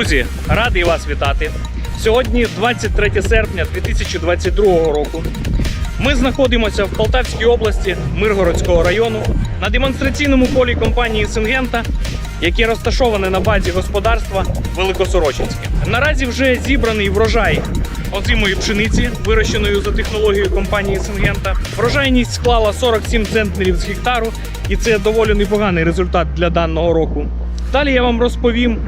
Друзі, радий вас вітати. Сьогодні 23 серпня 2022 року. Ми знаходимося в Полтавській області Миргородського району на демонстраційному полі компанії Сингента, яке розташоване на базі господарства Великосорочинське. Наразі вже зібраний врожай озимої пшениці, вирощеної за технологією компанії Сингента. Врожайність склала 47 центнерів з гектару, і це доволі непоганий результат для даного року. Далі я вам розповім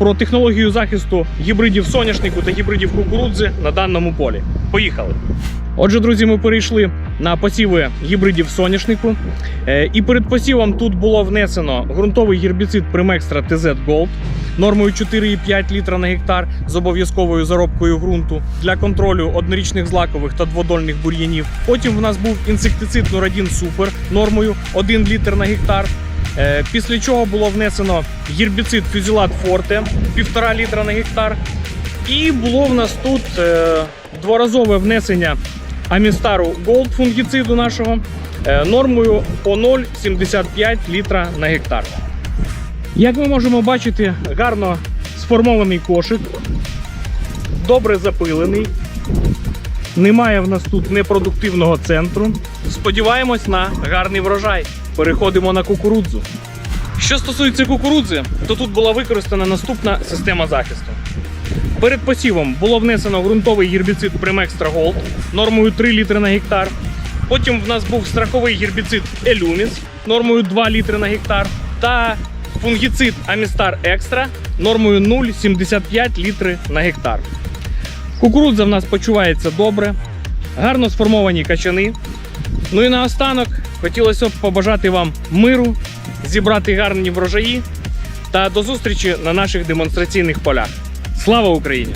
про технологію захисту гібридів соняшнику та гібридів кукурудзи на даному полі. Поїхали! Отже, друзі, ми перейшли на посіви гібридів соняшнику. Е, І перед посівом тут було внесено ґрунтовий гербіцид Primextra TZ Gold нормою 4,5 літра на гектар з обов'язковою заробкою ґрунту для контролю однорічних злакових та дводольних бур'янів. Потім в нас був інсектицид Нурадін Супер нормою 1 літр на гектар. Е, Після чого було внесено гербіцид Фюзілат Форте 1,5 літра на гектар. І було в нас тут е, дворазове внесення Амістару Gold фунгіциду нашого е, нормою по 0,75 літра на гектар. Як ми можемо бачити, гарно сформований кошик, добре запилений. Немає в нас тут непродуктивного центру. Сподіваємось на гарний врожай. Переходимо на кукурудзу. Що стосується кукурудзи, то тут була використана наступна система захисту. Перед посівом було внесено ґрунтовий гербіцид Primextra Gold нормою 3 літри на гектар. Потім в нас був страховий гербіцид Елюміс нормою 2 літри на гектар та фунгіцид Амістар Екстра нормою 0,75 літри на гектар. Кукурудза в нас почувається добре, гарно сформовані качани. Ну і наостанок хотілося б побажати вам миру, зібрати гарні врожаї та до зустрічі на наших демонстраційних полях. Слава Україні!